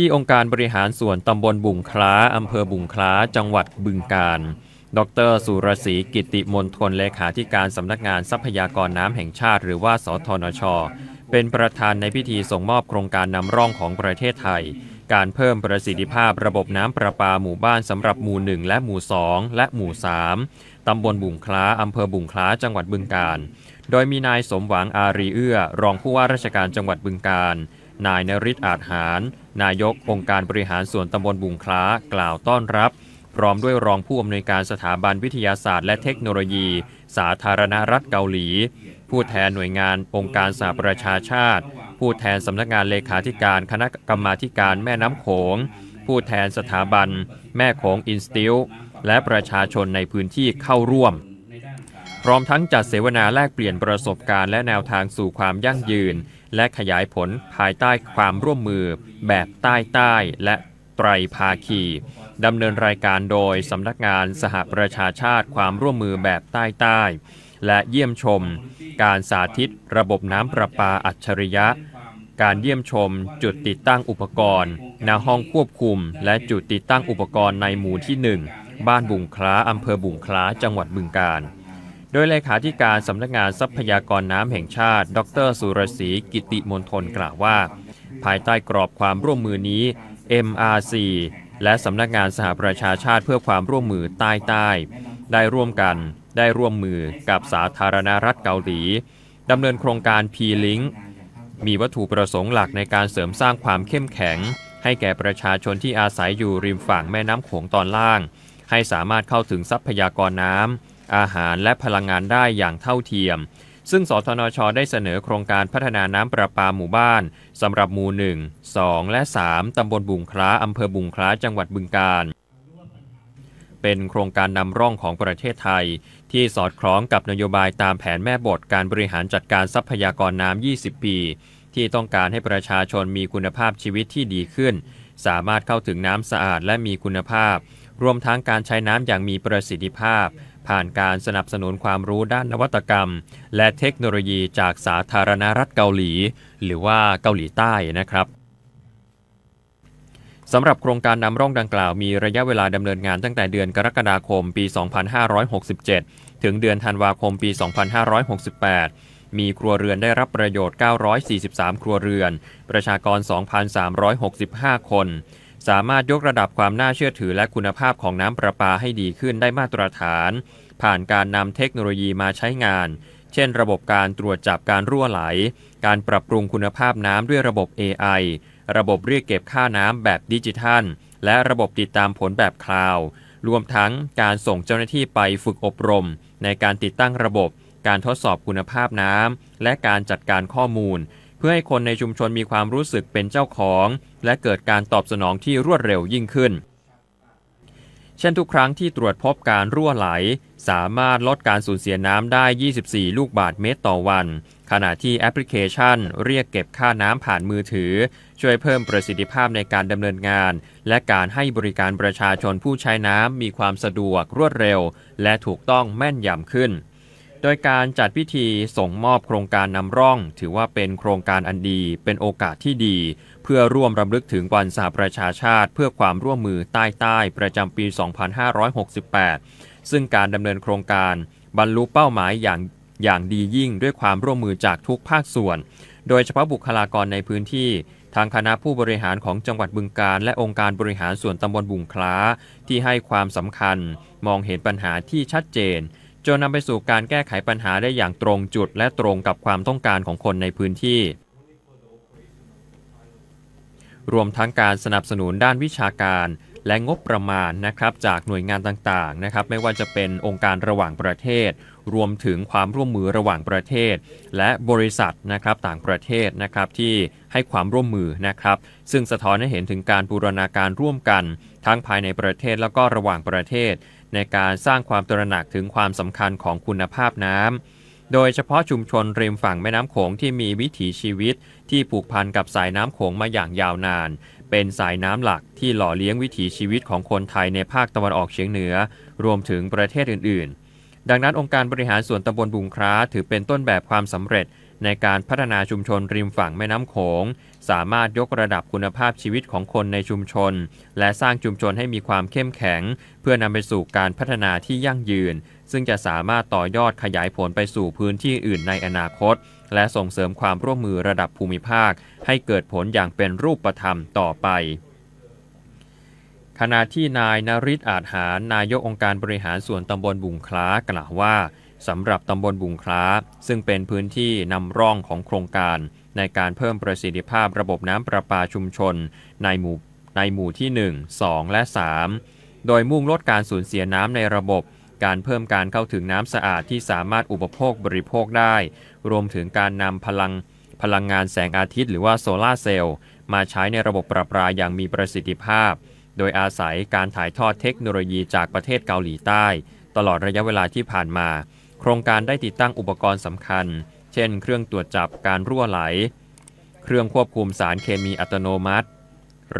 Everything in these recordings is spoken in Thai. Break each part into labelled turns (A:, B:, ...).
A: ที่องค์การบริหารส่วนตำบลบุงคล้าอำเภอบุงคล้า จังหวัดบึงกาฬ ดร สุรศรีกิติมนทนเลขาธิการสำนักงานทรัพยากรน้ำแห่งชาติ หรือว่า สทนช เป็นประธานในพิธีส่งมอบโครงการนำร่องของประเทศไทย การเพิ่มประสิทธิภาพระบบน้ำประปาหมู่บ้านสำหรับหมู่ 1 และหมู่ 2 และหมู่ 3 ตำบลบุงคล้าอำเภอบุงคล้า จังหวัดบึงกาฬ โดยมีนายสมหวังอารีเอื้อ รองผู้ว่าราชการจังหวัดบึงกาฬ นายนริศอาจหาร นายกองค์การบริหารส่วนตำบลบุงคล้ากล่าวต้อนรับ พร้อมด้วยรองผู้อำนวยการสถาบันวิทยาศาสตร์และเทคโนโลยี สาธารณรัฐเกาหลี ผู้แทนหน่วยงานองค์การสหประชาชาติ ผู้แทนสำนักงานเลขาธิการคณะกรรมาการแม่น้ำโขง ผู้แทนสถาบัน แม่โขงอินสติลและประชาชนในพื้นที่เข้าร่วมพร้อมทั้งจัดเสวนาแลกเปลี่ยนประสบการณ์และแนวทางสู่ความยั่งยืน และขยายผลภายใต้ความร่วมมือ แบบใต้ใต้และไตรภาคีดำเนินรายการโดยสำนักงานสหประชาชาติความร่วมมือแบบใต้ใต้และเยี่ยมชม การสาธิตระบบน้ำประปาอัจฉริยะ การเยี่ยมชม จุดติดตั้งอุปกรณ์ณห้องควบคุม และจุดติดตั้งอุปกรณ์ในหมู่ที่ 1 บ้านบุงคล้าอำเภอบุงคล้าจังหวัดบึงกาฬ โดยเลขาธิการสำนักงานทรัพยากรน้ำแห่งชาติ ดร สุรศรีกิติมนทนกล่าวว่า ภายใต้กรอบความร่วมมือนี้ MRC และสำนักงานสหประชาชาติเพื่อความร่วมมือใต้ใต้ ได้ร่วมกันได้ร่วมมือกับสาธารณรัฐเกาหลีดำเนินโครงการ P-Link มีวัตถุประสงค์หลักในการเสริมสร้างความเข้มแข็ง ให้แก่ประชาชนที่อาศัยอยู่ริมฝั่งแม่น้ำโขงตอนล่าง ให้สามารถเข้าถึงทรัพยากรน้ำ อาหารและพลังงานได้อย่างเท่าเทียม ซึ่งสทนช ได้เสนอโครงการพัฒนาน้ำประปาหมู่บ้านสำหรับหมู่ 1 2 และ 3 ตำบลบุงคล้าอำเภอบุงคล้าจังหวัดบึงกาฬเป็นโครงการนำร่องของประเทศไทย ที่สอดคล้องกับนโยบายตามแผนแม่บทการบริหารจัดการทรัพยากรน้ำ 20 ปี ที่ต้องการให้ประชาชนมีคุณภาพชีวิตที่ดีขึ้น สามารถเข้าถึงน้ำสะอาดและมีคุณภาพ รวมทั้งการใช้น้ำอย่างมีประสิทธิภาพ ผ่านการสนับสนุนความรู้ด้านนวัตกรรม และเทคโนโลยีจากสาธารณรัฐเกาหลี หรือว่าเกาหลีใต้นะครับสำหรับโครงการนำร่องดังกล่าวมีระยะเวลาดำเนินงานตั้งแต่เดือนกรกฎาคมปี 2567 ถึงเดือนธันวาคมปี 2568 มีครัวเรือนได้รับประโยชน์ 943 ครัวเรือน ประชากร 2,365 คน สามารถยกระดับความน่าเชื่อถือและคุณภาพของน้ำประปาให้ดีขึ้นได้มาตรฐาน ผ่านการนำเทคโนโลยีมาใช้งาน เช่น ระบบการตรวจจับการรั่วไหล การปรับปรุงคุณภาพน้ำด้วยระบบ AI ระบบเรียกเก็บค่าน้ำแบบดิจิทัล และระบบติดตามผลแบบคลาวด์รวมทั้งการส่งเจ้าหน้าที่ไปฝึกอบรม ในการติดตั้งระบบ การทดสอบคุณภาพน้ำและการจัดการข้อมูล เพื่อให้คนในชุมชนมีความรู้สึกเป็นเจ้าของ และเกิดการตอบสนองที่รวดเร็วยิ่งขึ้น เช่นทุกครั้งที่ตรวจพบการรั่วไหล สามารถลดการสูญเสียน้ำได้ 24 ลูกบาทเมตรต่อวัน ขณะที่แอปพลิเคชัน เรียกเก็บค่าน้ำผ่านมือถือ ช่วยเพิ่มประสิทธิภาพในการดำเนินงาน และการให้บริการประชาชนผู้ใช้น้ำมีความสะดวกรวดเร็ว และถูกต้องแม่นยำขึ้น โดยการจัดพิธีส่งมอบโครงการนำร่อง ถือว่าเป็นโครงการอันดี เป็นโอกาสที่ดี เพื่อร่วมรำลึกถึงวันสหประชาชาติ เพื่อความร่วมมือใต้ใต้ประจำปี 2568 ซึ่งการดำเนินโครงการบรรลุเป้าหมายอย่างอย่างดียิ่งด้วยความร่วมมือจากทุกภาคส่วน โดยเฉพาะบุคลากรในพื้นที่ทางคณะผู้บริหารของจังหวัดบึงกาฬและองค์การบริหารส่วนตำบลบุงคล้า ที่ให้ความสำคัญ มองเห็นปัญหาที่ชัดเจน จนนำไปสู่การแก้ไขปัญหาได้อย่างตรงจุดและตรงกับความต้องการของคนในพื้นที่ รวมทั้งการสนับสนุนด้านวิชาการ และงบประมาณนะครับจากหน่วยงานต่างๆนะครับไม่ว่าจะเป็นองค์การระหว่างประเทศ รวมถึงความร่วมมือระหว่างประเทศ และบริษัทนะครับต่างประเทศนะครับที่ให้ความร่วมมือนะครับ ซึ่งสะท้อนให้เห็นถึงการบูรณาการร่วมกัน ทั้งภายในประเทศแล้วก็ระหว่างประเทศ ในการสร้างความตระหนักถึงความสำคัญของคุณภาพน้ำ โดยเฉพาะชุมชนริมฝั่งแม่น้ำโขงที่มีวิถีชีวิต ที่ผูกพันกับสายน้ำโขงมาอย่างยาวนาน เป็นสายน้ำหลักที่หล่อเลี้ยงวิถีชีวิตของคนไทยในภาคตะวันออกเฉียงเหนือ รวมถึงประเทศอื่น ๆ ดังนั้นองค์การบริหารส่วนตำบลบุงคร้าถือเป็นต้นแบบความสำเร็จ ในการพัฒนาชุมชนริมฝั่งแม่น้ำโขง สามารถยกระดับคุณภาพชีวิตของคนในชุมชน และสร้างชุมชนให้มีความเข้มแข็ง เพื่อนำไปสู่การพัฒนาที่ยั่งยืน ซึ่งจะสามารถต่อยอดขยายผลไปสู่พื้นที่อื่นในอนาคต และส่งเสริมความร่วมมือระดับภูมิภาค ให้เกิดผลอย่างเป็นรูปธรรมต่อไปขณะที่นายนริศอาจหารนายกองค์การบริหารส่วนตำบลบุงคล้ากล่าวว่า สำหรับตำบลบุงคล้า ซึ่งเป็นพื้นที่นำร่องของโครงการ ในการเพิ่มประสิทธิภาพระบบน้ำประปาชุมชน ในหมู่ในหมู่ที่ 1 2 และ 3 โดยมุ่งลดการสูญเสียน้ำในระบบ การเพิ่มการเข้าถึงน้ำสะอาดที่สามารถอุปโภคบริโภคได้ รวมถึงการนำพลังพลังงานแสงอาทิตย์หรือว่าโซลาเซลล์มาใช้ในระบบประปาอย่างมีประสิทธิภาพ โดยอาศัยการถ่ายทอดเทคโนโลยีจากประเทศเกาหลีใต้ ตลอดระยะเวลาที่ผ่านมา โครงการได้ติดตั้งอุปกรณ์สำคัญ เช่น เครื่องตรวจจับการรั่วไหล เครื่องควบคุมสารเคมีอัตโนมัติ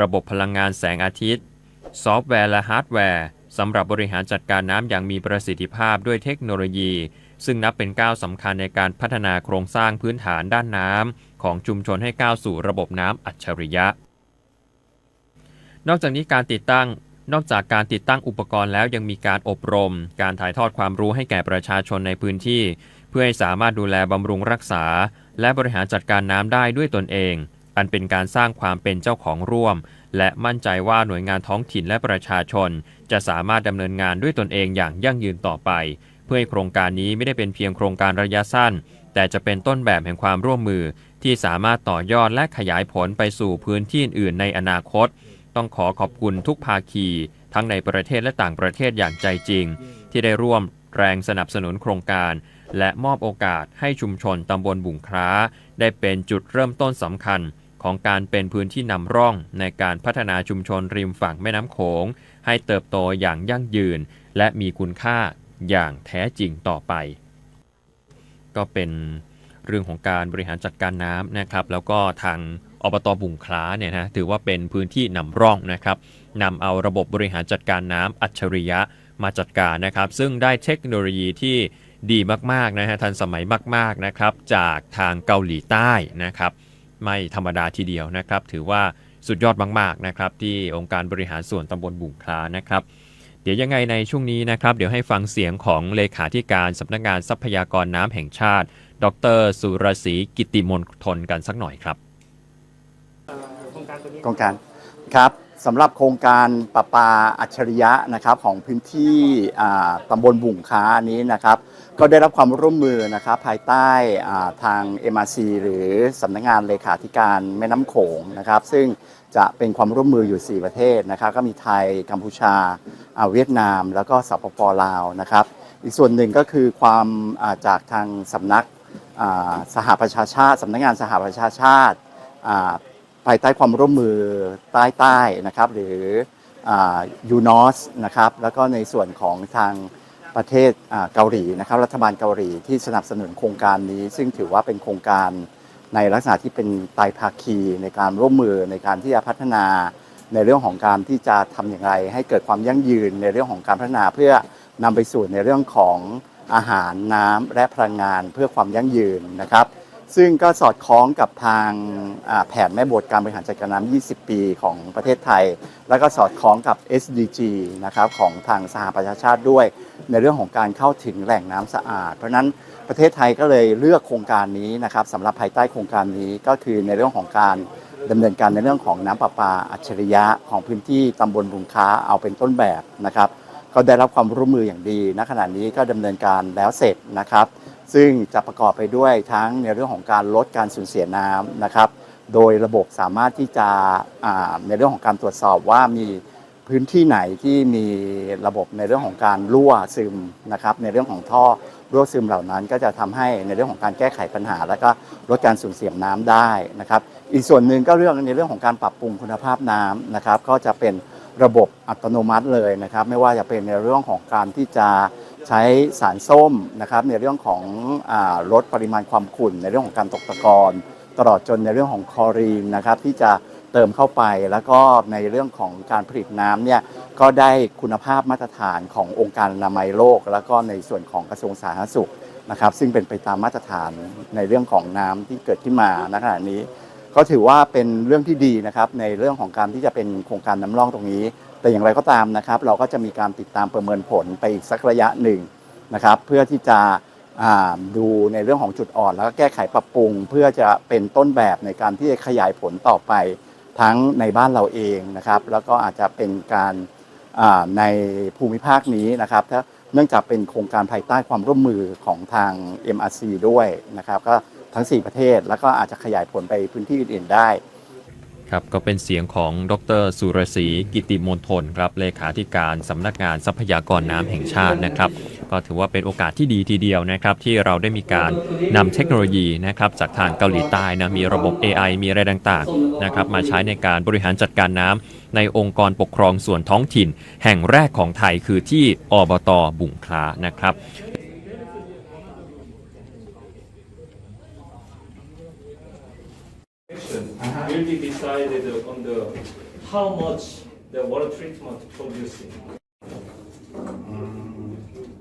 A: ระบบพลังงานแสงอาทิตย์ ซอฟต์แวร์และฮาร์ดแวร์สำหรับบริหารจัดการน้ำอย่างมีประสิทธิภาพด้วยเทคโนโลยี ซึ่งนับเป็นก้าวสำคัญในการพัฒนาโครงสร้างพื้นฐานด้านน้ำของชุมชนให้ก้าวสู่ระบบน้ำอัจฉริยะ นอกจากนี้การติดตั้ง นอกจากการติดตั้งอุปกรณ์แล้วยังมีการอบรม การถ่ายทอดความรู้ให้แก่ประชาชนในพื้นที่ เพื่อให้สามารถดูแลบำรุงรักษา และบริหารจัดการน้ำได้ด้วยตนเอง อันเป็นการสร้างความเป็นเจ้าของร่วม และมั่นใจว่าหน่วยงานท้องถิ่นและประชาชน จะสามารถดำเนินงานด้วยตนเองอย่างยั่งยืนต่อไป เพื่อให้โครงการนี้ไม่ได้เป็นเพียงโครงการระยะสั้น แต่จะเป็นต้นแบบแห่งความร่วมมือ ที่สามารถต่อยอดและขยายผลไปสู่พื้นที่อื่นในอนาคต ต้องขอขอบคุณทุกภาคี ทั้งในประเทศและต่างประเทศอย่างใจจริง ที่ได้ร่วมแรงสนับสนุนโครงการ และมอบโอกาสให้ชุมชนตำบลบุงคล้า ได้เป็นจุดเริ่มต้นสำคัญของการเป็นพื้นที่นำร่องในการพัฒนาชุมชนริมฝั่งแม่น้ำโขง ให้เติบโตอย่างยั่งยืน และมีคุณค่าอย่างแท้จริงต่อไป ก็เป็นเรื่องของการบริหารจัดการน้ำนะครับ แล้วก็ทาง อบตบุงคล้าเนี่ยนะถือว่าเป็นพื้นที่นำร่องนะครับนำเอาระบบบริหารจัดการน้ำอัจฉริยะมาจัดการนะครับ ซึ่งได้เทคโนโลยีที่ดีมากๆนะฮะทันสมัยมาก ๆนะครับ จากทางเกาหลีใต้นะครับ ไม่ธรรมดาทีเดียวนะครับ ถือว่าสุดยอดมากๆนะครับที่องค์การบริหารส่วนตำบลบุงคล้านะครับ เดี๋ยวยังไงในช่วงนี้นะครับ เดี๋ยวให้ฟังเสียงของเลขาธิการสำนักงานทรัพยากรน้ำแห่งชาติ ดร สุรศรีกิติมนทนกันสักหน่อยครับ
B: รงการตัวนี้
C: โครงการครับสำหรับโครงการประปาอัจฉริยะนะครับของพื้นที่อ่าตำบลบุ่งค้านี้นะครับ ก็ได้รับความร่วมมือนะครับภายใต้อ่าทาง MRC หรือสำนักงานเลขาธิการแม่น้ำโขงนะครับ ซึ่งจะเป็นความร่วมมืออยู่ 4 ประเทศนะครับ ก็มีไทยกัมพูชาอ่าเวียดนาม แล้วก็สปปลาวนะครับ อีกส่วนหนึ่งก็คือความอ่าจากทางสำนักอ่าสหประชาชาติสำนักงานสหประชาชาติอ่า ภายใต้ความร่วมมือใต้ใต้นะครับหรือยูนอสนะครับแล้วก็ในส่วนของทางประเทศเกาหลีนะครับรัฐบาลเกาหลีที่สนับสนุนโครงการนี้ ซึ่งถือว่าเป็นโครงการในลักษณะที่เป็นไตภาคีในการร่วมมือในการที่จะพัฒนาในเรื่องของการที่จะทำอย่างไร ให้เกิดความยั่งยืนในเรื่องของการพัฒนาเพื่อนำไปสู่ในเรื่องของอาหารน้ำและพลังงานเพื่อความยั่งยืนนะครับ ซึ่งก็สอดคล้องกับทางแผนแม่บทการบริหารจัดการน้ำ 20 ปีของประเทศไทย แล้วก็สอดคล้องกับ SDG นะครับของทางสหประชาชาติด้วย ในเรื่องของการเข้าถึงแหล่งน้ำสะอาด เพราะนั้นประเทศไทยก็เลยเลือกโครงการนี้นะครับสำหรับภายใต้โครงการนี้ก็คือในเรื่องของการดำเนินการในเรื่องของน้ำประปาอัจฉริยะของพื้นที่ตำบลบุงค้าเอาเป็นต้นแบบนะครับ ก็ได้รับความร่วมมืออย่างดีณขณะนี้ก็ดำเนินการแล้วเสร็จนะครับ ซึ่งจะประกอบไปด้วยทั้งในเรื่องของการลดการสูญเสียน้ำนะครับ โดยระบบสามารถที่จะในเรื่องของการตรวจสอบว่ามีพื้นที่ไหนที่มีระบบในเรื่องของการรั่วซึมนะครับ ในเรื่องของท่อรั่วซึมเหล่านั้น ก็จะทำให้ในเรื่องของการแก้ไขปัญหา และก็ลดการสูญเสียน้ำได้นะครับ อีกส่วนหนึ่งก็เรื่องในเรื่องของการปรับปรุงคุณภาพน้ำนะครับ ก็จะเป็น ระบบอัตโนมัติเลยนะครับ ไม่ว่าจะเป็นในเรื่องของการที่จะใช้สารส้มนะครับ ในเรื่องของอลดปริมาณความขุ่น ในเรื่องของการตกตะกอนตลอดจนในเรื่องของคอรีนนะครับ ที่จะเติมเข้าไปแล้วก็ในเรื่องของการผลิตน้ำเนี่ยก็ได้คุณภาพมาตรฐานขององค์การอนามัยโลก แล้วก็ในส่วนของกระทรวงสาธารณสุขนะครับ ซึ่งเป็นไปตามมาตรฐานในเรื่องของน้ำที่เกิดขึ้นมาณขณะนี้ ก็ถือว่าเป็นเรื่องที่ดีนะครับในเรื่องของการที่จะเป็นโครงการน้ำร่องตรงนี้ แต่อย่างไรก็ตามนะครับ เราก็จะมีการติดตามประเมินผลไปอีกสักระยะหนึ่งนะครับ เพื่อที่จะดูในเรื่องของจุดอ่อน แล้วก็แก้ไขปรับปรุง เพื่อจะเป็นต้นแบบในการที่จะขยายผลต่อไปทั้งในบ้านเราเองนะครับ แล้วก็อาจจะเป็นการในภูมิภาคนี้นะครับถ้าเนื่องจากเป็นโครงการภายใต้ความร่วมมือของทาง MRC ด้วยนะครับก็ ทั้ง 4 ประเทศ แล้วก็อาจจะขยายผลไปพื้นที่อื่นๆได้
A: ครับก็เป็นเสียงของดรสุรศรีกิติมนทนครับเลขาธิการสำนักงานทรัพยากรน้ำแห่งชาตินะครับ ก็ถือว่าเป็นโอกาสที่ดีทีเดียวนะครับ ที่เราได้มีการนำเทคโนโลยีนะครับจากทางเกาหลีใต้นะมีระบบ AI มีอะไรต่างๆนะครับมาใช้ในการบริหารจัดการน้ำในองค์กรปกครองส่วนท้องถิ่น แห่งแรกของไทยคือที่อบตบุงคลานะครับ
B: will be decided on the how much the water treatment producing.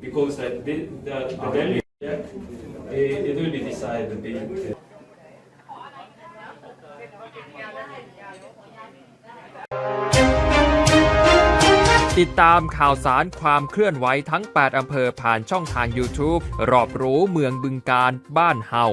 B: Because that the, the, the value, yeah, it, it will be decided. The,
A: ติดตามข่าวสารความเคลื่อนไหวทั้ง 8 อำเภอผ่านช่องทาง YouTube รอบรู้เมืองบึงการบ้านเฮา